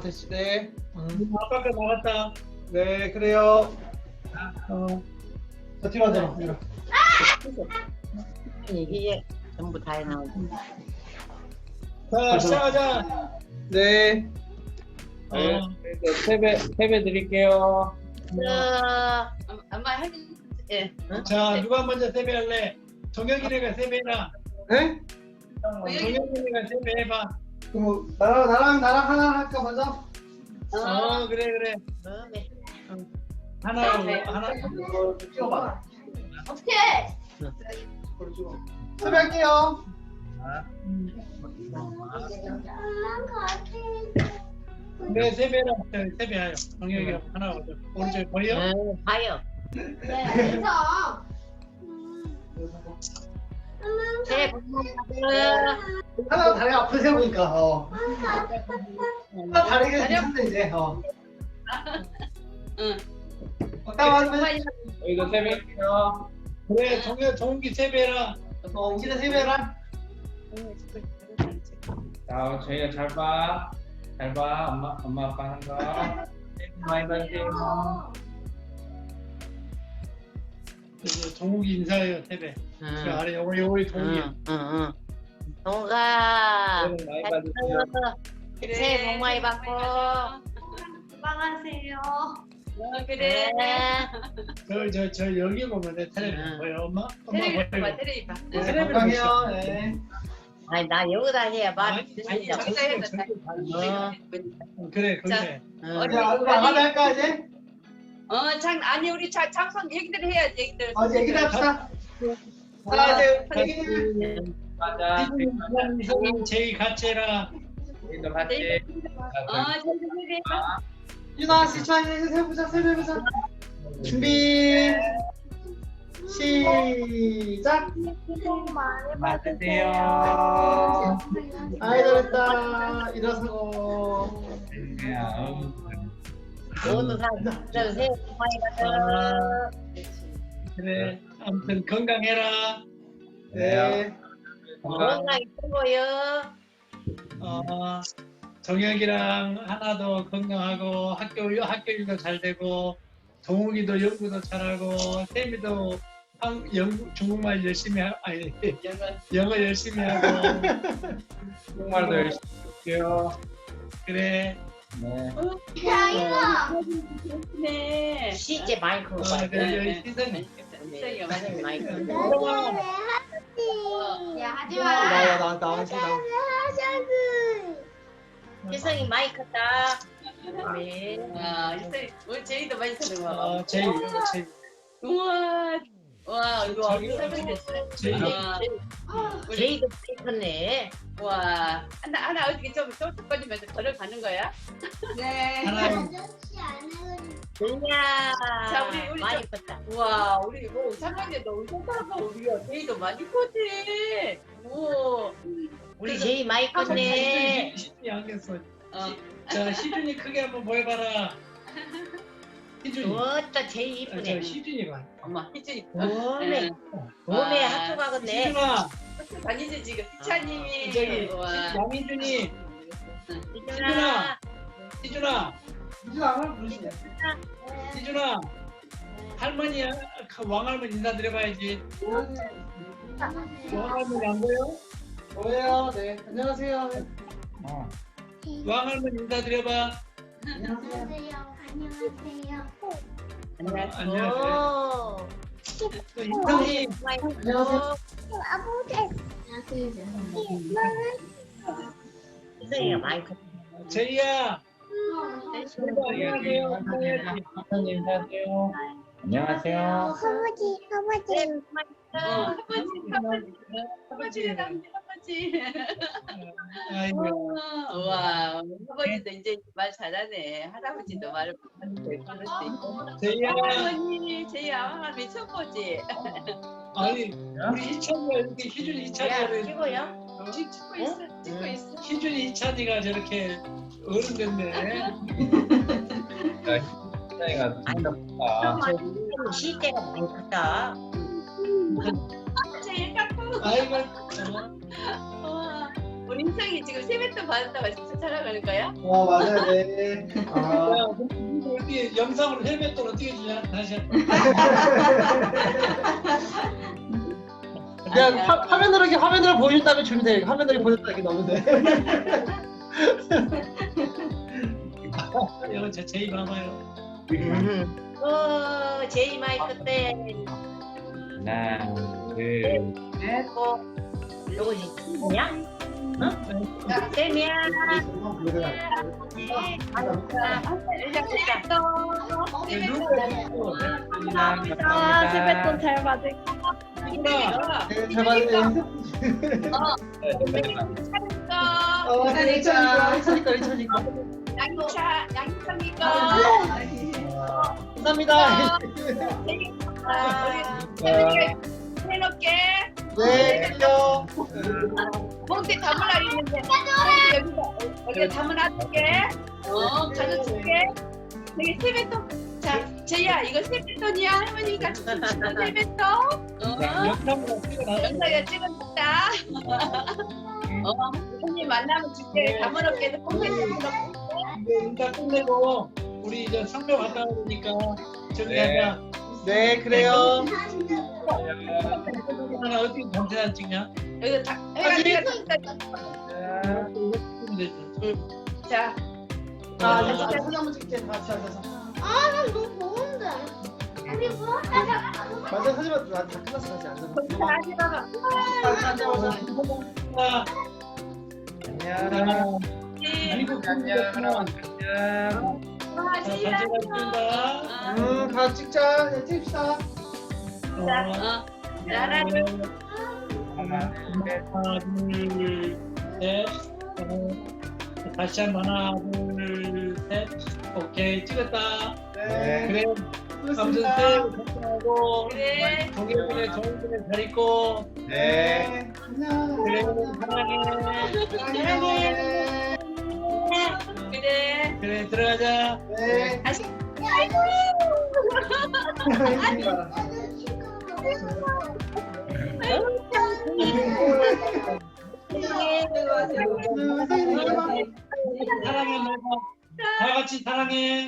됐지. 네. 음. 아까 거 나갔다. 네, 그래요. 어. 자, 뒤로 앉아. 뒤로. 이게 전부 다 해나오고 자, 시작하자. 네. 네, 어. 세배 세배 드릴게요. 저 엄마 할머니 예. 자, 누가 먼저 세배할래? 정혁이네가 세배해라. 네? 정혁이네가 세배해봐. 그럼 뭐, 나랑, 나랑, 나랑 하나 할까, 먼저? 어, 그래, 그래. 마음에 하나, 네. 하나. 이거 좀 찍어봐. 오케이. 이걸 찍어. 수고할게요. 그래, 세배해라. 자, 세배하여. 정혁이가 하나 오죠. 오른쪽 보여? 어, 봐요 새해 복 많이 받으세요 하나 다리 아프세요, 보니까. 어. 하나 다리가 괜찮네, 이제. 어. 응. 어, 딱 맞으면, 여기도 세배할게요. 그래, 정혁, 정욱이 세배해라. 어, 웅진아 세배해라. 자, 저희가 잘 봐. 잘 봐. 엄마 엄마 아빠 하는 거. 새해 복 많이 받으세요. 그래서 정욱이 인사해요. 그 응, 아래 동욱이. 응, 응, 응. 동가 새해 복 많이 받으세요. 새해 복 많이 받고 건강하세요. 어, 그래 그래. 저, 저, 저 여기 보면 내 텔레비 응. 보여, 엄마? 엄마 테레비 보여. 봐, 테레비 봐. 네, 세배를 건강해요. 네. 아니 나 여기다 해야 말 아니, 저기, 어. 그래, 자. 그래. 응. 자, 우리 하나 할까, 이제? 어, 장 아니 우리 자, 장선 얘기들 해야지 얘기들. 어, 이제 얘기를 합시다. 자, 이제 얘기를. 맞아. 형 제이 같이 해라. 우리도 같이. 어, 장 얘기해. 유나 씨, 자, 이제 세보자, 세배해보자. 준비. 시작. 받으세요. 아이, 잘했다. 일어서고. 모두 많이 받아 그래. 아무튼 건강해라. 네. 건강히 크고요 어, 정혁이랑 하나도 건강하고 학교 학교 일도 잘 되고 동욱이도 연구도 잘하고 세미도 한, 영, 중국말 열심히 하, 아니 영어 열심히 하고 정말도 열심히 할게요. 그래. 네. 네. 시제 마이크 어, 봐 그래 여기 시선 시선이가 맞아. 마이크 야, 하지 나와, 나, 나와, 나와. 희성이 마이크 따 네. 아, 시선이 우리 제이도 많이 쓰는 거. 어, 제이 이거 제이 우와. 와, 이거 저기, 설명됐어. 제이 와, 제이도 마이크네 와. 하나 하나 어떻게 좀 쫄뚝거리면서 걸어가는 거야? 네. 하나 그냥 자, 우리- 우리 마이크 따 와, 우리 뭐 상관에도 운동하고 우리가 제이도 많이 컸지. 오. 우리 제이 마이크네 시준이 안겠어. 어. 자 시준이 크게 한번 보여봐라. 시준이. 어따 아, 저 이쁘네 시준이 봐. 엄마 희준이. 오메 오메 학교 가겠네 시준아, 학교 다니지 지금 희찬님이. 저기 와. 양희준이, 유진아, 한번 부르시네. 시준아. 할머니, 그 왕할머니 인사드려봐야지. 왕할머니 안 보여? 뭐예요? 네. 안녕하세요. 어. 왕할머니 인사드려봐. 안녕하세요 또 인성이, 안녕하세요 희성이가 마이크 제이야. 안녕하세요. 선생님 인사하세요. 안녕하세요. 할아버지, 할아버지. 어, 할아버지, 할아버지, 할아버지, 할아버지. 아이고. 와, 할아버지도 이제 말 잘하네. 할아버지도 말을 그럴 수 있고. 제이야. 할머니, 제 양아미 처음 보지. 아니, 우리 희찬이가 이렇게 희준이 야 희찬이가 찍어요? 찍고 있어, 찍고 있어. 희준이 희찬이가 저렇게 어른 됐네. 선생님가 진짜 크다. 시대가 많이 컸다 제일 갖고. 아이고. 어. 와, 인성이 지금 세뱃돈 받았다고 진짜 자랑하는 거야? 어 맞아요 네. 아, 야, 이거 어떻게 영상으로 헬멧돈 어떻게 주냐? 다시. 그냥 화, 화면으로 이렇게 화면으로 보여준 다음에 주면 돼. 화면으로 보여줬다 이렇게 넣으면 돼. 이거 제 제이 봐봐요. 어, 제이 마이크 때. 하나, 둘, 그리고 요거지. 뭐냐? 응? 쌤이야. 감사합니다. 세뱃돈 잘 받을 네, 잘 봤네. 어, 그러니까 1차니까 1차니까 1차니까. 양차 양차니까 감사합니다. 해놓게 네, 안녕. 몽대 담으라 했는데 여기다 여기다 담아놔줄게. 어 가져줄게. 되게 세뱃돈 자 제이야 이거 세뱃돈이야. 할머니가 주신 세뱃돈 어? 영상으로 찍어놔. 영상에 찍어줬다 어 손님 만나면 줄게. 담아놓게 몽대 담아놓게 이거 인사 끝내고 우리 이제 상표 갔다 오니까 저기 네. 하자. 네, 그래요. 하나 어떻게 단체단 찍냐? 여기 다 찍으면 되지. 자 아, 네. 자, 사진 한번 찍자. 같이 앉아서. 아난 너무 더운데 우리 뭐 맞아, 사진 다 끝났어. 같이 앉아서. 다시 봐봐 같이 앉아서. 아, 안녕. 그리고 안녕. 안녕. 자, 단체단 찍는다. 음, 다 찍자. 네, 찍읍시다. 어, 어 하나 둘 하나, 셋. 어, 다시 한번 하나, 둘, 셋. 오케이, 찍었다. 네. 그래, 아무튼 복 건강하고 그래 동해분에 좋은 분에 잘 있고 네. 그래 사랑해 사랑해. 그래 그래 들어가자 네. 다시 사랑해 너다 같이 사랑해